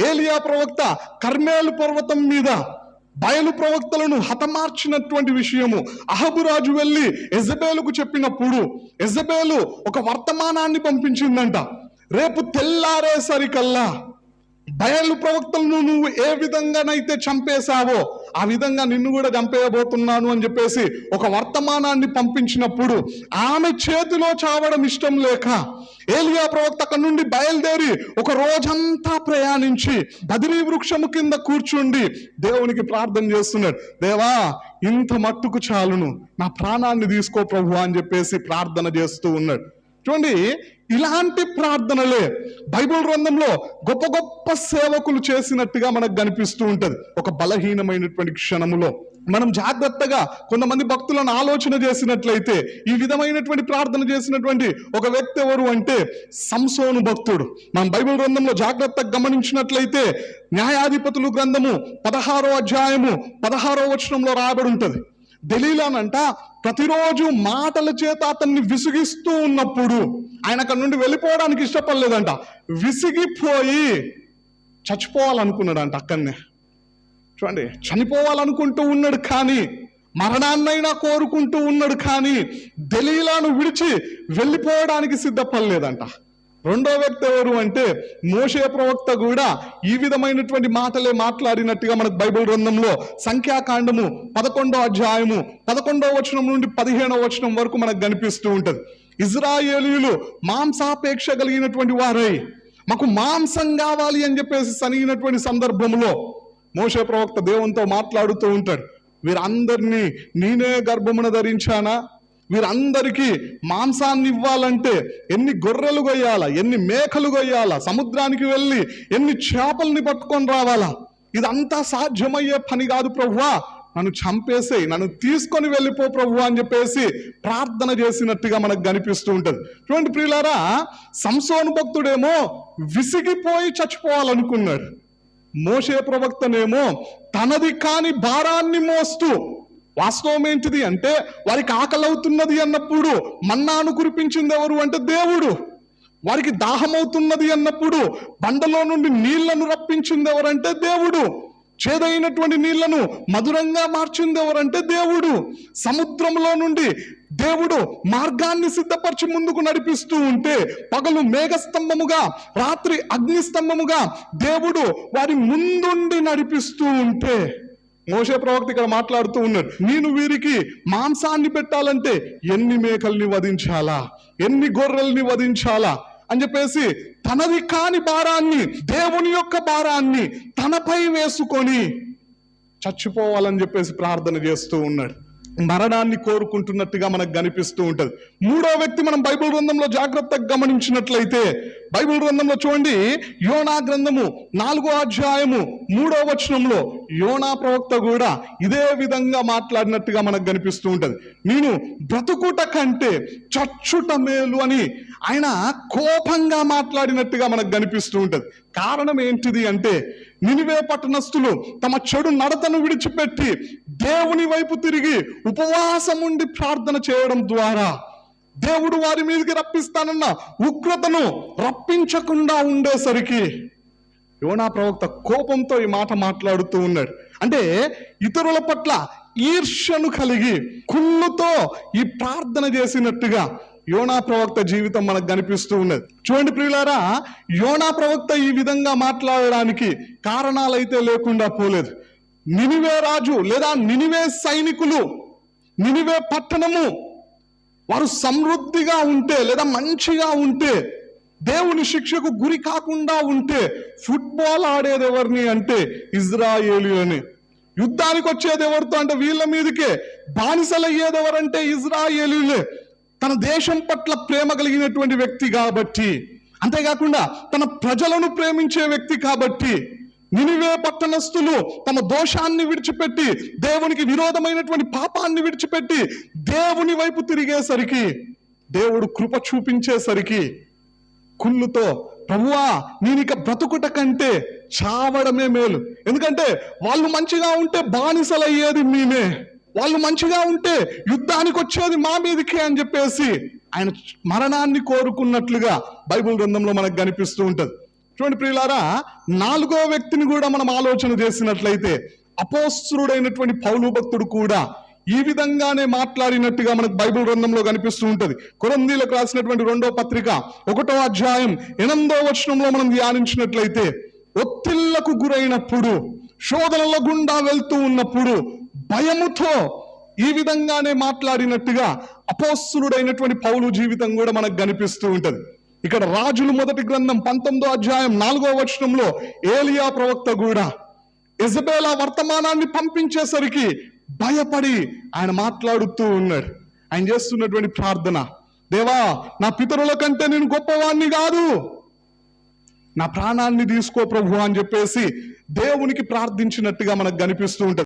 ఏలియా ప్రవక్త కర్మేలు పర్వతం మీద బయలు ప్రవక్తలను హతమార్చినటువంటి విషయము. అహబురాజు వెళ్ళి ఎజబేలుకు చెప్పినప్పుడు ఎజబేలు ఒక వర్తమానాన్ని పంపించిందంట. రేపు తెల్లారేసరికల్లా బయలు ప్రవక్తలను నువ్వు ఏ విధంగానైతే చంపేశావో ఆ విధంగా నిన్ను కూడా చంపేయబోతున్నాను అని చెప్పేసి ఒక వర్తమానాన్ని పంపించినప్పుడు ఆమె చేతిలో చావడం ఇష్టం లేక ఏలియా ప్రవక్త అక్కడి నుండి బయలుదేరి ఒక రోజంతా ప్రయాణించి బదిలీ వృక్షము కింద కూర్చుండి దేవునికి ప్రార్థన చేస్తున్నాడు. దేవా ఇంత మట్టుకు చాలును. నా ప్రాణాన్ని తీసుకో ప్రభు అని చెప్పేసి ప్రార్థన చేస్తూ ఉన్నాడు. చూడండి ఇలాంటి ప్రార్థనలే బైబిల్ గ్రంథంలో గొప్ప గొప్ప సేవకులు చేసినట్టుగా మనకు కనిపిస్తూ ఉంటది. ఒక బలహీనమైనటువంటి క్షణములో. మనం జాగ్రత్తగా కొంతమంది భక్తులను ఆలోచన చేసినట్లయితే ఈ విధమైనటువంటి ప్రార్థన చేసినటువంటి ఒక వ్యక్తి ఎవరు అంటే సంసోను భక్తుడు. మనం బైబిల్ గ్రంథంలో జాగ్రత్తగా గమనించినట్లయితే న్యాయాధిపతులు గ్రంథము పదహారో అధ్యాయము పదహారో వచనంలో రాయబడి ఉంటుంది. దలీలానంట ప్రతిరోజు మాటల చేత అతన్ని విసిగిస్తూ ఉన్నప్పుడు ఆయన అక్కడ నుండి వెళ్ళిపోవడానికి ఇష్టపడలేదంట. విసిగిపోయి చచ్చిపోవాలనుకున్నాడంట అక్కడనే. చూడండి చనిపోవాలనుకుంటూ ఉన్నాడు కానీ మరణాన్నైనా కోరుకుంటూ ఉన్నాడు కానీ దలీలాను విడిచి వెళ్ళిపోవడానికి సిద్ధపడలేదంట. రెండో వ్యక్తి ఎవరు అంటే మోషే ప్రవక్త కూడా ఈ విధమైనటువంటి మాటలే మాట్లాడినట్టుగా మనకు బైబిల్ గ్రంథంలో సంఖ్యాకాండము పదకొండో అధ్యాయము పదకొండో వచనం నుండి పదిహేనో వచనం వరకు మనకు కనిపిస్తూ ఉంటుంది. ఇజ్రాయేలీయులు మాంసాపేక్ష కలిగినటువంటి వారై. మాకు మాంసం కావాలి అని చెప్పేసి సనిగినటువంటి సందర్భంలో మోషే ప్రవక్త దేవునితో మాట్లాడుతూ ఉంటాడు. వీరందరినీ నేనే గర్భమున ధరించానా? వీరందరికీ మాంసాన్ని ఇవ్వాలంటే ఎన్ని గొర్రెలు కొయ్యాలా ఎన్ని మేకలు కొయ్యాలా సముద్రానికి వెళ్ళి ఎన్ని చేపల్ని పట్టుకొని రావాలా? ఇదంతా సాధ్యమయ్యే పని కాదు ప్రభువా నన్ను చంపేసే నన్ను తీసుకొని వెళ్ళిపో ప్రభు అని చెప్పేసి ప్రార్థన చేసినట్టుగా మనకు కనిపిస్తూ ఉంటుంది. చూడండి ప్రియులారా సంసోను భక్తుడేమో విసిగిపోయి చచ్చిపోవాలనుకున్నాడు. మోషే ప్రవక్తనేమో తనది కాని భారాన్ని మోస్తూ వాస్తవం ఏంటిది అంటే వారికి ఆకలవుతున్నది అన్నప్పుడు మన్నాను కురిపించింది ఎవరు అంటే దేవుడు. వారికి దాహమవుతున్నది అన్నప్పుడు బండలో నుండి నీళ్ళను రప్పించింది ఎవరంటే దేవుడు. చేదైనటువంటి నీళ్ళను మధురంగా మార్చింది ఎవరంటే దేవుడు. సముద్రంలో నుండి దేవుడు మార్గాన్ని సిద్ధపరిచి ముందుకు నడిపిస్తూ ఉంటే పగలు మేఘస్తంభముగా రాత్రి అగ్నిస్తంభముగా దేవుడు వారి ముందుండి నడిపిస్తూ ఉంటే మోసే ప్రవక్త ఇక్కడ మాట్లాడుతూ ఉన్నాడు నేను వీరికి మాంసాన్ని పెట్టాలంటే ఎన్ని మేకల్ని వధించాలా? ఎన్ని గొర్రెల్ని వధించాలా? అని చెప్పేసి తనది కాని భారాన్ని దేవుని యొక్క భారాన్ని తనపై వేసుకొని చచ్చిపోవాలని చెప్పేసి ప్రార్థన చేస్తూ ఉన్నాడు. మరణాన్ని కోరుకుంటున్నట్టుగా మనకు కనిపిస్తూ ఉంటది. మూడో వ్యక్తి మనం బైబిల్ గ్రంథంలో జాగ్రత్తగా గమనించినట్లయితే బైబిల్ గ్రంథంలో చూడండి యోనా గ్రంథము నాలుగో అధ్యాయము మూడో వచనంలో యోనా ప్రవక్త కూడా ఇదే విధంగా మాట్లాడినట్టుగా మనకు కనిపిస్తూ ఉంటుంది. నేను బ్రతుకుట కంటే చచ్చుట మేలు అని ఆయన కోపంగా మాట్లాడినట్టుగా మనకు కనిపిస్తూ ఉంటది. కారణం ఏంటిది అంటే నినివే పట్టణస్థులు తమ చెడు నడతను విడిచిపెట్టి దేవుని వైపు తిరిగి ఉపవాసం ఉండి ప్రార్థన చేయడం ద్వారా దేవుడు వారి మీదకి రప్పిస్తానన్న ఉగ్రతను రప్పించకుండా ఉండేసరికి యోనా ప్రవక్త కోపంతో ఈ మాట మాట్లాడుతూ ఉన్నాడు. అంటే ఇతరుల పట్ల ఈర్ష్యను కలిగి కుళ్ళుతో ఈ ప్రార్థన చేసినట్టుగా యోనా ప్రవక్త జీవితం మనకు కనిపిస్తూ ఉన్నది. చూడండి ప్రియులారా యోనా ప్రవక్త ఈ విధంగా మాట్లాడడానికి కారణాలైతే లేకుండా పోలేదు. నినివే రాజు లేదా నినివే సైనికులు నినివే పట్టణము వారు సమృద్ధిగా ఉంటే లేదా మంచిగా ఉంటే దేవుని శిక్షకు గురి కాకుండా ఉంటే ఫుట్బాల్ ఆడేది ఎవరిని అంటే ఇజ్రాయేలియని యుద్ధానికి వచ్చేది ఎవరితో అంటే వీళ్ళ మీదకే. బానిసలయ్యేది ఎవరంటే ఇజ్రాయేలీలే. తన దేశం పట్ల ప్రేమ కలిగినటువంటి వ్యక్తి కాబట్టి. అంతేకాకుండా తన ప్రజలను ప్రేమించే వ్యక్తి కాబట్టి. నినివే పట్టణస్థులు తమ దోషాన్ని విడిచిపెట్టి దేవునికి విరోధమైనటువంటి పాపాన్ని విడిచిపెట్టి దేవుని వైపు తిరిగేసరికి దేవుడు కృప చూపించేసరికి కుళ్ళుతో ప్రభువా నేనిక బ్రతుకుట కంటే చావడమే మేలు. ఎందుకంటే వాళ్ళు మంచిగా ఉంటే బానిసలయ్యేది మేమే. వాళ్ళు మంచిగా ఉంటే యుద్ధానికి వచ్చేది మా మీదకే అని చెప్పేసి ఆయన మరణాన్ని కోరుకున్నట్లుగా బైబిల్ గ్రంథంలో మనకు కనిపిస్తూ ఉంటుంది. చూడండి ప్రియులారా నాలుగో వ్యక్తిని కూడా మనం ఆలోచన చేసినట్లయితే అపోస్తుడైనటువంటి పౌలు భక్తుడు కూడా ఈ విధంగానే మాట్లాడినట్టుగా మనకు బైబిల్ గ్రంథంలో కనిపిస్తూ ఉంటది. కొరందీలకు రాసినటువంటి రెండో పత్రిక ఒకటో అధ్యాయం ఎనిమిదో వచనంలో మనం ధ్యానించినట్లయితే ఒత్తిళ్ళకు గురైనప్పుడు శోధనల గుండా వెళ్తూ ఉన్నప్పుడు భయముతో ఈ విధంగానే మాట్లాడినట్టుగా అపోస్తుడైనటువంటి పౌలు జీవితం కూడా మనకు కనిపిస్తూ ఉంటది. ఇక్కడ రాజులు మొదటి గ్రంథం పంతొమ్మిదో అధ్యాయం నాలుగో వచనంలో ఏలియా ప్రవక్త కూడా ఇజబేలా వర్తమానాన్ని పంపించేసరికి భయపడి ఆయన మాట్లాడుతూ ఉన్నాడు ఆయన చేస్తున్నటువంటి ప్రార్థన దేవా నా పితరుల కంటే నేను గొప్పవాణ్ణి కాదు. నా ప్రాణాన్ని తీసుకో ప్రభు అని చెప్పేసి దేవునికి ప్రార్థించినట్టుగా మనకు కనిపిస్తూ ఉంటుంది.